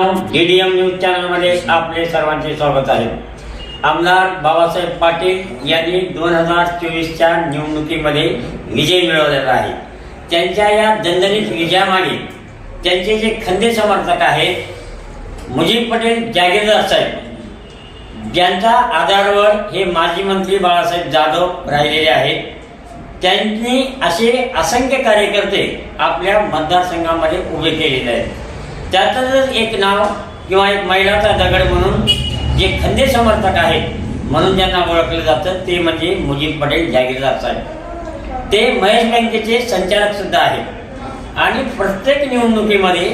DDM news चॅनलमध्ये आपले सर्वांचे स्वागत आहे. आमदार बाबासाहेब पाटील यांनी दोन हजार चोवीसच्या निवडणुकीमध्ये विजय मिळवलेला आहे. त्यांच्या या दणदणीत विजयामागे त्यांचे जे खंदे समर्थक आहेत मुजीब पटेल जागीरदार साहेब ज्यांच्या आधारावर हे माजी मंत्री बाळासाहेब जाधव राहिलेले आहेत त्यांनी असे असंख्य कार्यकर्ते आपल्या मतदारसंघामध्ये उभे केलेले आहेत. त्यातच एक नाव किंवा एक महिलाचा दगड म्हणून जे खंदे समर्थक आहेत म्हणून ज्यांना ओळखलं जातं ते म्हणजे मुजीब पटेल जागीरदार साहेब. ते महेश बँकेचे संचालक सुद्धा आहेत. आणि प्रत्येक निवडणुकीमध्ये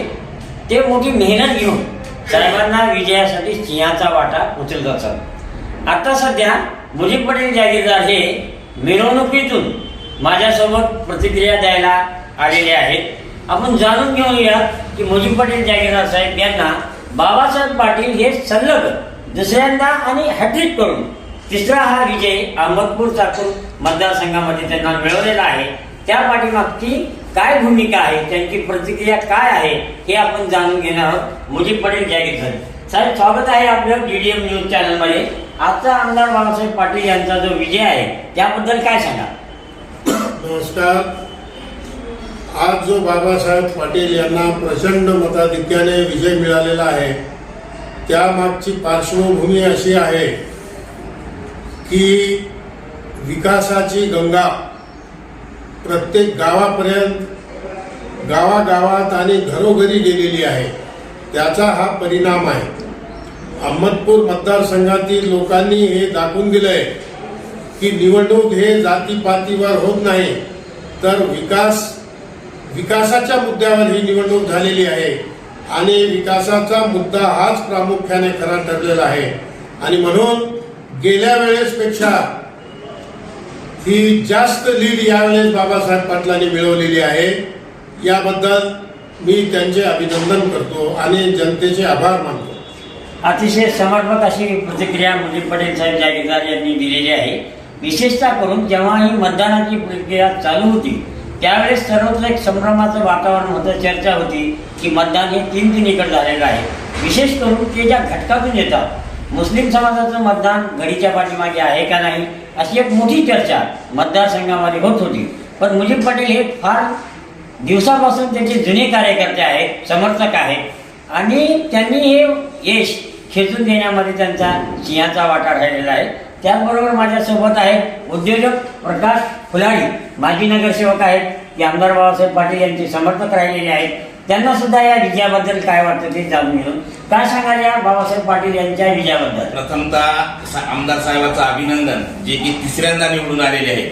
ते मोठी मेहनत घेऊन साहेबांना विजयासाठी सिंहाचा वाटा उचलत असत. आता सध्या मुजीब पटेल जागीरदार हे मिरवणुकीतून माझ्यासोबत प्रतिक्रिया द्यायला आलेले आहेत. आपण जाणून घेऊया की मुजीब पटेल जागीरदार साहेब यांना बाबासाहेब पाटील हे सलग दुसऱ्यांदा आणि हॅट्रिक करून तिसरा हा विजय अहमदपूर चाकूर मतदारसंघामध्ये त्यांना मिळवलेला आहे. त्या पाठीमागची काय भूमिका आहे त्यांची प्रतिक्रिया काय आहे हे आपण जाणून घेणार आहोत. मुजीब पटेल जागीरदार साहेब साहेब स्वागत आहे आपलं डीडीएम न्यूज चॅनलमध्ये आजचा आमदार बाबासाहेब पाटील यांचा जो विजय आहे त्याबद्दल काय सांगा नमस्कार. आज जो बाबासाहेब पाटील यांना प्रचंड मताधिक्याने विजय मिळालेला आहे त्यामागची पार्श्वभूमी अशी आहे की विकासाची गंगा प्रत्येक गावापर्यंत गावागावात आणि घरोघरी गेलेली आहे. त्याचा हा परिणाम आहे. अहमदपूर मतदारसंघातील लोकांनी हे दाखवून दिलंय की निवडणूक हे जातीपातीवर होत नाही तर विकास विकासाच्या मुद्द्यावर ही निवडणूक झालेली आहे. आणि विकासाचा मुद्दा हाच प्रामुख्याने खरा ठरलेला आहे. आणि म्हणून गेल्या वेळेसपेक्षा ही जास्त लीड यावेळेस बाबासाहेब पाटलांनी मिळवलेली आहे. याबद्दल मी त्यांचे अभिनंदन करतो आणि जनतेचे आभार मानतो. अतिशय समर्पक अशी प्रतिक्रिया मुजीब पटेल साहेब जागीरदार यांनी दिलेली आहे. विशेषतः करून जेव्हा ही मतदानाची प्रक्रिया चालू होती त्यावेळेस सर्वत्र एक संभ्रमाचं वातावरण होतं चर्चा होती की मतदान हे तीन तिन्हीकडे झालेलं आहे. विशेष करून ते ज्या घटकातून येतात मुस्लिम समाजाचं मतदान घडीच्या पाठीमागे आहे का नाही अशी एक मोठी चर्चा मतदारसंघामध्ये होत होती. पण मुजीब पटेल हे फार दिवसापासून त्याचे जुने कार्यकर्ते आहेत समर्थक आहेत. आणि त्यांनी हे यश खेचून घेण्यामध्ये त्यांचा सिंहाचा वाटा राहिलेला आहे. त्याचबरोबर माझ्यासोबत आहेत उद्योजक प्रकाश फुलाडी माजी नगरसेवक आहेत की आमदार बाबासाहेब पाटील यांचे समर्थक राहिलेले आहेत. त्यांना सुद्धा या विजयाबद्दल काय वाटतं ते जाणून घेऊन काय सांगाल या बाबासाहेब पाटील यांच्या विजयाबद्दल? प्रथमतः आमदार साहेबाचं अभिनंदन जे की तिसऱ्यांदा निवडून आलेले आहेत.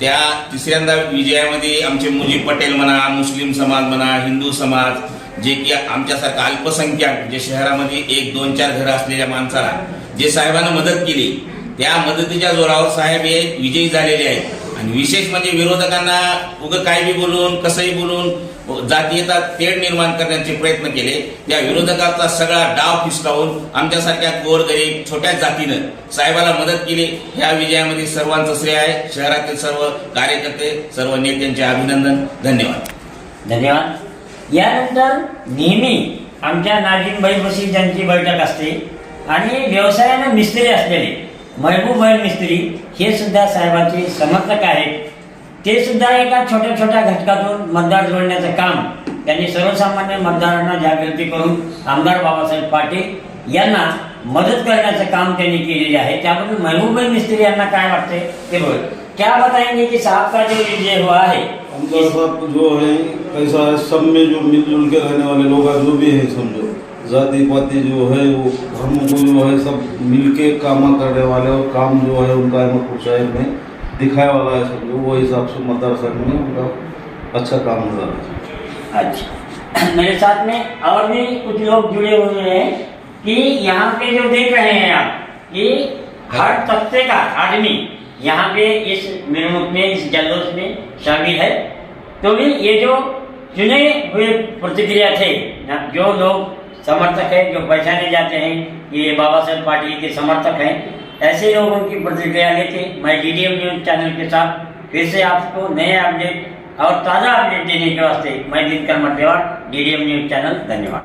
त्या तिसऱ्यांदा विजयामध्ये आमचे मुजीब पटेल म्हणा मुस्लिम समाज म्हणा हिंदू समाज जे की आमच्यासारखं अल्पसंख्याक जे शहरामध्ये एक दोन चार घरं असलेल्या माणसाला जे साहेबांना मदत केली त्या मदतीच्या जोरावर साहेब हे विजयी झालेले आहेत. आणि विशेष म्हणजे विरोधकांना उगं काय बी बोलून कसंही बोलून जातीयता तेढ निर्माण करण्याचे प्रयत्न केले. त्या विरोधकाचा सगळा डाव फिसकावून आमच्यासारख्या गोरगरीब छोट्या जातीनं साहेबाला मदत केली. ह्या विजयामध्ये सर्वांचं श्रेय आहे. शहरातील सर्व कार्यकर्ते सर्व नेत्यांचे अभिनंदन. धन्यवाद. धन्यवाद. यानंतर नेहमी आमच्या नागिन बैलबशी ज्यांची बैठक असते आणि व्यवसायानं मिस्त्री असलेले महबूबभाई मिस्त्री हे सुद्धा साहेबांचे समर्थक आहेत. ते सुद्धा एका छोट्या छोट्या घटकातून मतदार जोडण्याचं काम त्यांनी सर्वसामान्य मतदारांना जागृती करून आमदार बाबासाहेब पाटील यांना मदत करण्याचं काम त्यांनी केलेले आहे. त्याबद्दल महबूबभाई मिस्त्री यांना काय वाटते ते बघ क्या बताएंगे की साहब का जो विजय हुआ है हमको सब जो है कैसा है सब में जो मिलजुल के रहने वाले लोग हैं, जो भी है समझो। जाति पाति जो है वो हमको जो है सब मिलके काम करने वाले और काम जो है उनका अहमदपुर शहर में दिखाए वाला है समझो। वो हिसाब से मतदार संघ में उनका अच्छा काम नज़र आता है। अच्छा। मेरे साथ में और भी कुछ लोग जुड़े हुए हैं कि यहाँ पे जो देख रहे हैं आप कि हर तबके का आदमी यहाँ पे इस मिलमुख में, इस जल्लोष में शामिल है। तो भी ये जो चुने हुए प्रतिक्रिया थे जो लोग समर्थक है, जो पहचाने जाते हैं, ये बाबा साहेब पाटिल के समर्थक हैं, ऐसे लोगों की प्रतिक्रिया लेके मैं डीडीएम न्यूज़ चैनल के साथ फिर से आपको नए अपडेट और ताज़ा अपडेट देने के वास्ते मैं Dinkar Matewar DDM news channel, धन्यवाद।